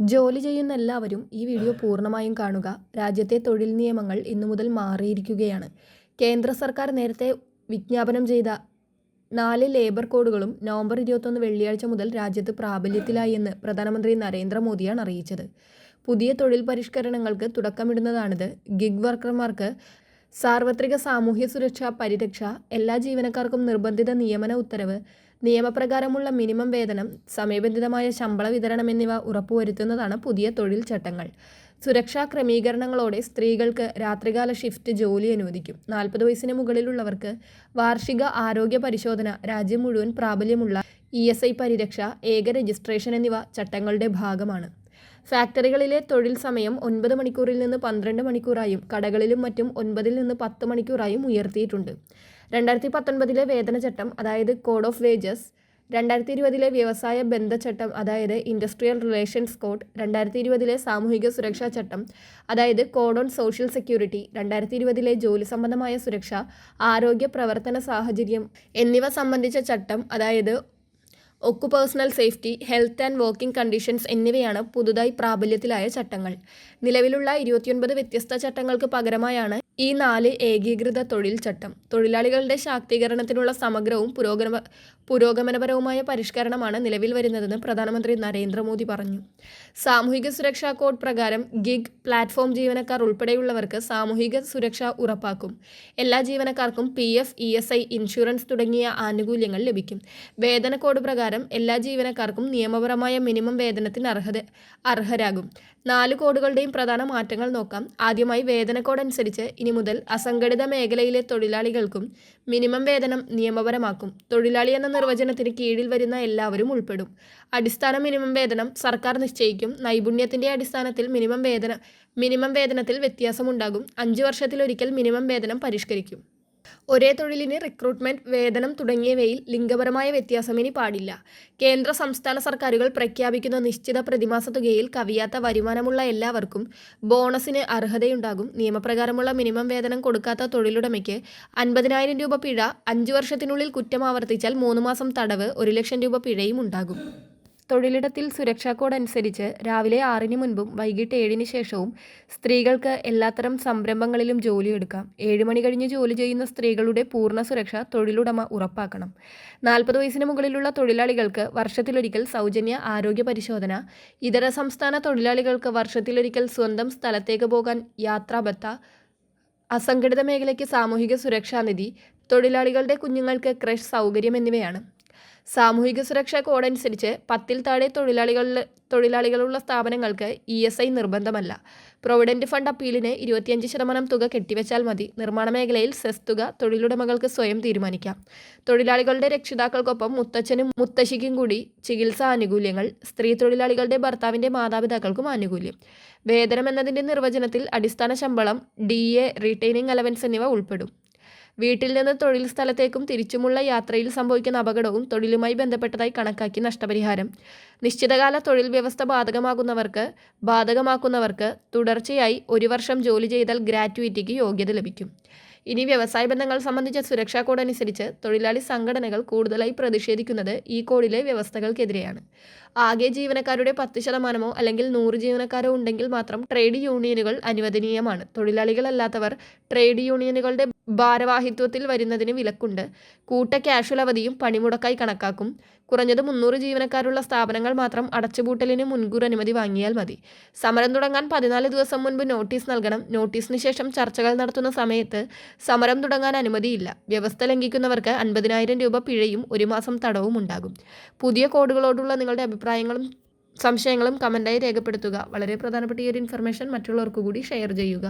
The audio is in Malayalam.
ജോലി ചെയ്യുന്ന എല്ലാവരും ഈ വീഡിയോ പൂർണമായും കാണുക. രാജ്യത്തെ തൊഴിൽ നിയമങ്ങൾ ഇന്നു മുതൽ മാറിയിരിക്കുകയാണ്. കേന്ദ്ര സർക്കാർ നേരത്തെ വിജ്ഞാപനം ചെയ്ത നാല് ലേബർ കോഡുകളും നവംബർ ഇരുപത്തൊന്ന് വെള്ളിയാഴ്ച മുതൽ രാജ്യത്ത് പ്രാബല്യത്തിലായി എന്ന് പ്രധാനമന്ത്രി നരേന്ദ്രമോദിയാണ് അറിയിച്ചത്. പുതിയ തൊഴിൽ പരിഷ്കരണങ്ങൾക്ക് തുടക്കമിടുന്നതാണിത്. ഗിഗ് വർക്കർമാർക്ക് സാർവത്രിക സാമൂഹ്യ സുരക്ഷാ പരിരക്ഷ എല്ലാ ജീവനക്കാർക്കും നിർബന്ധിത നിയമന ഉത്തരവ് നിയമപ്രകാരമുള്ള മിനിമം വേതനം സമയബന്ധിതമായ ശമ്പള വിതരണം എന്നിവ ഉറപ്പുവരുത്തുന്നതാണ് പുതിയ തൊഴിൽ ചട്ടങ്ങൾ. സുരക്ഷാ ക്രമീകരണങ്ങളോടെ സ്ത്രീകൾക്ക് രാത്രികാല ഷിഫ്റ്റ് ജോലി അനുവദിക്കും. നാൽപ്പത് വയസ്സിന് മുകളിലുള്ളവർക്ക് വാർഷിക ആരോഗ്യ പരിശോധന രാജ്യം മുഴുവൻ പ്രാബല്യമുള്ള ഇ എസ് ഐ പരിരക്ഷ ഏക രജിസ്ട്രേഷൻ എന്നിവ ചട്ടങ്ങളുടെ ഭാഗമാണ്. ഫാക്ടറികളിലെ തൊഴിൽ സമയം ഒൻപത് മണിക്കൂറിൽ നിന്ന് പന്ത്രണ്ട് മണിക്കൂറായും കടകളിലും മറ്റും ഒൻപതിൽ നിന്ന് പത്ത് മണിക്കൂറായും ഉയർത്തിയിട്ടുണ്ട്. രണ്ടായിരത്തി പത്തൊൻപതിലെ വേതനചട്ടം അതായത് കോഡ് ഓഫ് വേജസ് രണ്ടായിരത്തി ഇരുപതിലെ വ്യവസായ ബന്ധചട്ടം അതായത് ഇൻഡസ്ട്രിയൽ റിലേഷൻസ് കോഡ് രണ്ടായിരത്തി ഇരുപതിലെ സാമൂഹിക സുരക്ഷാ ചട്ടം അതായത് കോഡ് ഓൺ സോഷ്യൽ സെക്യൂരിറ്റി രണ്ടായിരത്തി ഇരുപതിലെ ജോലി സംബന്ധമായ സുരക്ഷ ആരോഗ്യ പ്രവർത്തന സാഹചര്യം എന്നിവ സംബന്ധിച്ച ചട്ടം അതായത് ഒക്കു personal safety health and working conditions എന്നിവയാണ് പുതുതായി പ്രാബല്യത്തിലായ ചട്ടങ്ങൾ. നിലവിലുള്ള ഇരുപത്തിയൊൻപത് വ്യത്യസ്ത ചട്ടങ്ങൾക്ക് പകരമായാണ് ഈ നാല് ഏകീകൃത തൊഴിൽ ചട്ടം തൊഴിലാളികളുടെ ശാക്തീകരണത്തിനുള്ള സമഗ്രവും പുരോഗമ പുരോഗമനപരവുമായ പരിഷ്കരണമാണ് നിലവിൽ വരുന്നതെന്ന് പ്രധാനമന്ത്രി നരേന്ദ്രമോദി പറഞ്ഞു. സാമൂഹിക സുരക്ഷാ കോഡ് പ്രകാരം ഗിഗ് പ്ലാറ്റ്ഫോം ജീവനക്കാർ ഉൾപ്പെടെയുള്ളവർക്ക് സാമൂഹിക സുരക്ഷ ഉറപ്പാക്കും. എല്ലാ ജീവനക്കാർക്കും P F E S I insurance തുടങ്ങിയ ആനുകൂല്യങ്ങൾ ലഭിക്കും. വേതന കോഡ് പ്രകാരം എല്ലാ ജീവനക്കാർക്കും നിയമപരമായ മിനിമം വേതനത്തിന് അർഹത അർഹരാകും. നാല് കോഡുകളുടെയും പ്രധാന മാറ്റങ്ങൾ നോക്കാം. ആദ്യമായി വേതന കോഡ് അനുസരിച്ച് ഇനി മുതൽ അസംഘടിത മേഖലയിലെ തൊഴിലാളികൾക്കും മിനിമം വേതനം നിയമപരമാക്കും. തൊഴിലാളി എന്ന നിർവചനത്തിന് കീഴിൽ വരുന്ന എല്ലാവരും ഉൾപ്പെടും. അടിസ്ഥാന മിനിമം വേതനം സർക്കാർ നിശ്ചയിക്കും. നൈപുണ്യത്തിന്റെ അടിസ്ഥാനത്തിൽ മിനിമം വേതന മിനിമം വേതനത്തിൽ വ്യത്യാസമുണ്ടാകും. അഞ്ച് വർഷത്തിലൊരിക്കൽ മിനിമം വേതനം പരിഷ്കരിക്കും. ഒരേ തൊഴിലിന് റിക്രൂട്ട്മെന്റ് വേതനം തുടങ്ങിയവയിൽ ലിംഗപരമായ വ്യത്യാസം ഇനി പാടില്ല. കേന്ദ്ര സംസ്ഥാന സർക്കാരുകൾ പ്രഖ്യാപിക്കുന്ന നിശ്ചിത പ്രതിമാസ തുകയിൽ കവിയാത്ത വരുമാനമുള്ള എല്ലാവർക്കും ബോണസിന് അർഹതയുണ്ടാകും. നിയമപ്രകാരമുള്ള മിനിമം വേതനം കൊടുക്കാത്ത തൊഴിലുടമയ്ക്ക് അൻപതിനായിരം രൂപ പിഴ അഞ്ചു വർഷത്തിനുള്ളിൽ കുറ്റം ആവർത്തിച്ചാൽ മൂന്ന് മാസം തടവ് ഒരു ലക്ഷം രൂപ പിഴയും ഉണ്ടാകും. തൊഴിലിടത്തിൽ സുരക്ഷാ കോഡ് അനുസരിച്ച് രാവിലെ ആറിന് മുൻപും വൈകിട്ട് ഏഴിന് ശേഷവും സ്ത്രീകൾക്ക് എല്ലാത്തരം സംരംഭങ്ങളിലും ജോലിയെടുക്കാം ഏഴ് മണി കഴിഞ്ഞ് ജോലി ചെയ്യുന്ന സ്ത്രീകളുടെ പൂർണ സുരക്ഷ തൊഴിലുടമ ഉറപ്പാക്കണം. നാൽപ്പത് വയസ്സിന് മുകളിലുള്ള തൊഴിലാളികൾക്ക് വർഷത്തിലൊരിക്കൽ സൗജന്യ ആരോഗ്യ പരിശോധന. ഇതര സംസ്ഥാന തൊഴിലാളികൾക്ക് വർഷത്തിലൊരിക്കൽ സ്വന്തം സ്ഥലത്തേക്ക് പോകാൻ യാത്രാബത്ത. അസംഘടിത മേഖലയ്ക്ക് സാമൂഹിക സുരക്ഷാ നിധി തൊഴിലാളികളുടെ കുഞ്ഞുങ്ങൾക്ക് ക്രഷ് സൗകര്യം എന്നിവയാണ്. സാമൂഹിക സുരക്ഷാ കോഡ് അനുസരിച്ച് പത്തിൽ താഴെ തൊഴിലാളികളിൽ തൊഴിലാളികളുള്ള സ്ഥാപനങ്ങൾക്ക് ഇ എസ് ഐ നിർബന്ധമല്ല. പ്രൊവിഡന്റ് ഫണ്ട് അപ്പീലിന് ഇരുപത്തിയഞ്ച് ശതമാനം തുക കെട്ടിവെച്ചാൽ മതി. നിർമ്മാണ മേഖലയിൽ സെസ് തുക തൊഴിലുടമകൾക്ക് സ്വയം തീരുമാനിക്കാം. തൊഴിലാളികളുടെ രക്ഷിതാക്കൾക്കൊപ്പം മുത്തച്ഛനും മുത്തശ്ശിക്കും കൂടി ചികിത്സാ ആനുകൂല്യങ്ങൾ സ്ത്രീ തൊഴിലാളികളുടെ ഭർത്താവിന്റെ മാതാപിതാക്കൾക്കും ആനുകൂല്യം. വേതനം എന്നതിന്റെ നിർവചനത്തിൽ അടിസ്ഥാന ശമ്പളം ഡി എ റീറ്റെയിനിങ് അലവൻസ് എന്നിവ ഉൾപ്പെടും. വീട്ടിൽ നിന്ന് തൊഴിൽ സ്ഥലത്തേക്കും തിരിച്ചുമുള്ള യാത്രയിൽ സംഭവിക്കുന്ന അപകടവും തൊഴിലുമായി ബന്ധപ്പെട്ടതായി കണക്കാക്കി നഷ്ടപരിഹാരം. നിശ്ചിതകാല തൊഴിൽ വ്യവസ്ഥ ബാധകമാകുന്നവർക്ക് ബാധകമാക്കുന്നവർക്ക് തുടർച്ചയായി ഒരു വർഷം ജോലി ചെയ്താൽ ഗ്രാറ്റുവിറ്റിക്ക് യോഗ്യത ലഭിക്കും. ഇനി വ്യവസായ ബന്ധങ്ങൾ സംബന്ധിച്ച സുരക്ഷാ കോഡ് അനുസരിച്ച് തൊഴിലാളി സംഘടനകൾ കൂടുതലായി പ്രതിഷേധിക്കുന്നത് ഈ കോഡിലെ വ്യവസ്ഥകൾക്കെതിരെയാണ്. ആകെ ജീവനക്കാരുടെ പത്ത് ശതമാനമോ അല്ലെങ്കിൽ നൂറ് ജീവനക്കാരോ ഉണ്ടെങ്കിൽ മാത്രം ട്രേഡ് യൂണിയനുകൾ അനുവദനീയമാണ്. തൊഴിലാളികളല്ലാത്തവർ ട്രേഡ് യൂണിയനുകളുടെ ഭാരവാഹിത്വത്തിൽ വരുന്നതിന് വിലക്കുണ്ട്. കൂട്ട ക്യാഷ്വൽ അവധിയും പണിമുടക്കായി കണക്കാക്കും. കുറഞ്ഞത് മുന്നൂറ് ജീവനക്കാരുള്ള സ്ഥാപനങ്ങൾ മാത്രം അടച്ചുപൂട്ടലിന് മുൻകൂർ അനുമതി വാങ്ങിയാൽ മതി. സമരം തുടങ്ങാൻ പതിനാല് ദിവസം മുൻപ് നോട്ടീസ് നൽകണം. നോട്ടീസിന് ശേഷം ചർച്ചകൾ നടത്തുന്ന സമയത്ത് സമരം തുടങ്ങാൻ അനുമതിയില്ല. വ്യവസ്ഥ ലംഘിക്കുന്നവർക്ക് അൻപതിനായിരം രൂപ പിഴയും ഒരു മാസം തടവും ഉണ്ടാകും. പുതിയ കോഡുകളോടുള്ള നിങ്ങളുടെ അഭിപ്രായങ്ങളും സംശയങ്ങളും കമന്റായി രേഖപ്പെടുത്തുക. വളരെ പ്രധാനപ്പെട്ട ഈ ഒരു ഇൻഫർമേഷൻ മറ്റുള്ളവർക്ക് കൂടി ഷെയർ ചെയ്യുക.